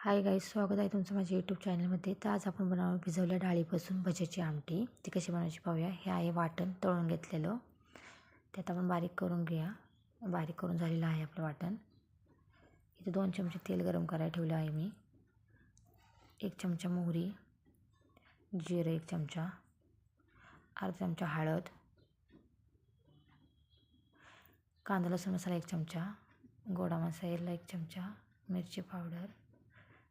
Hi guys स्वागत आहे तुमचं माझ्या यूट्यूब चॅनलमध्ये. तर आज आपण बनव भिजवल्या डाळीपासून भज्याची आमटी. ती कशी बनवायची पाहूया. हे आहे वाटण तळून घेतलेलं. त्यात आपण बारीक करून घेऊया. बारीक करून झालेलं आहे आपलं वाटण. इथे दोन चमचे तेल गरम करायला ठेवलं आहे मी. एक चमचा मोहरी जिरं एक चमचा अर्धा चमचा हळद कांदा लसूण मसाला एक चमचा गोडा मसाला एक चमचा मिरची पावडर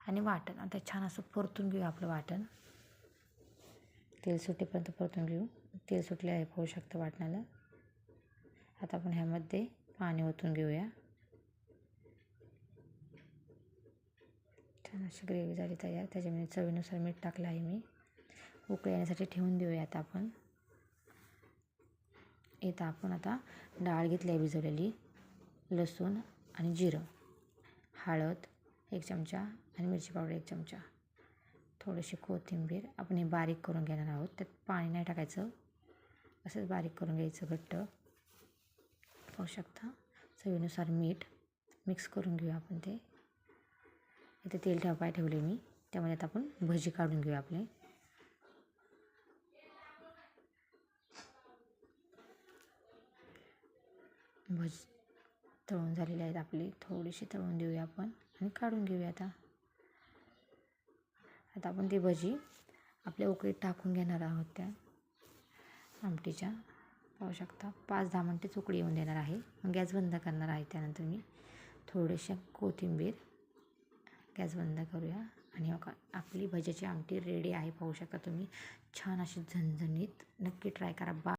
आणि वाटण. आता छान असं परतून घेऊ आपलं वाटण. तेल सुटेपर्यंत परतून घेऊ. तेल सुटले आहे होऊ शकतं वाटणाला. आता आपण ह्यामध्ये पाणी ओतून घेऊया. छान अशी ग्रेव्ही झाली तयार. त्याच्यामध्ये चवीनुसार मीठ टाकलं आहे मी. उकळी येण्यासाठी ठेवून देऊया आता आपण. इथं आपण आता डाळ घेतली आहे भिजवलेली. लसूण आणि जिरं. हळद. एक चमचा आणि मिरची पावडर एक चमचा. थोडीशी कोथिंबीर आपण हे बारीक करून घेणार आहोत. त्यात पाणी नाही टाकायचं. असंच बारीक करून घ्यायचं घट्ट. पाहू शकता? चवीनुसार मीठ मिक्स करून घेऊया आपण ते. इथे तेल ठेवाय ठेवले मी. त्यामध्ये आता आपण भजी काढून घेऊया आपले. भजी तळून झालेले आहेत आपली. थोडीशी तळून देऊया आपण. आणि काढून घेऊया आता. आता आपण ती भजी आपल्या उकळीत टाकून घेणार आहोत त्या. आमटीच्या. पाहू शकता. पाच दहा मिनटेच उकळी येऊन देणार आहे. मग गॅस बंद करणार आहे त्यानंतर मी थोडेसे कोथिंबीर. गॅस बंद करूया. आणि आपली भज्याची आमटी रेडी आहे. पाहू शकता तुम्ही. छान अशी झणझणीत. नक्की ट्राय करा. बा